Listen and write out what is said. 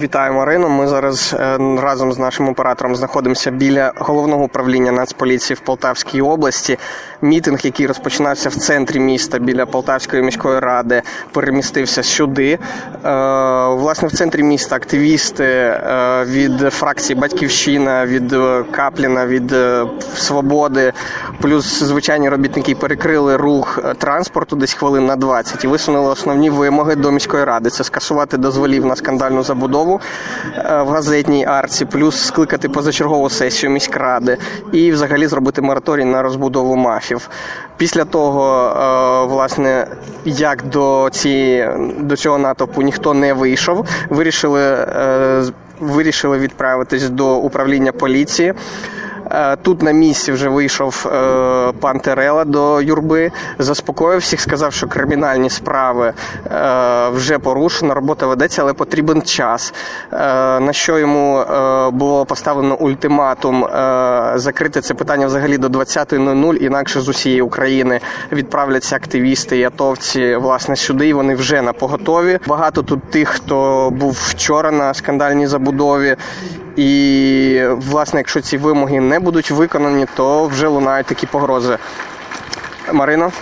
Вітаю, Марино. Ми зараз е, разом з нашим оператором знаходимося біля головного управління Нацполіції в Полтавській області. Мітинг, який розпочинався в центрі міста біля Полтавської міської ради, перемістився сюди. Е, Власне, в центрі міста активісти е, від фракції Батьківщина, від Капліна, від Свободи, плюс звичайні робітники перекрили рух транспорту десь хвилин на 20 і висунули основні вимоги до міської ради: це скасувати дозволів на скандальну забудову е, в газетній арці, плюс скликати позачергову сесію міськради і взагалі зробити мораторій на розбудову мафів. Після того, е, власне, як до цієї до цього натовпу ніхто не вийшов, вирішили. е, Вирішили відправитись до управління поліції. Е, Тут на місці вже вийшов е, пан Терела до юрби, заспокоїв всіх, сказав, що кримінальні справи е, вже порушено, робота ведеться, але потрібен час. На що йому було поставлено ультиматум закрити це питання взагалі до 20.00, інакше з усієї України відправляться активісти і атовці власне сюди. і Вони вже на поготові. Багато тут тих, хто був вчора на скандальній забудові. І власне, якщо ці вимоги не будуть виконані, то вже лунають такі погрози. Марино.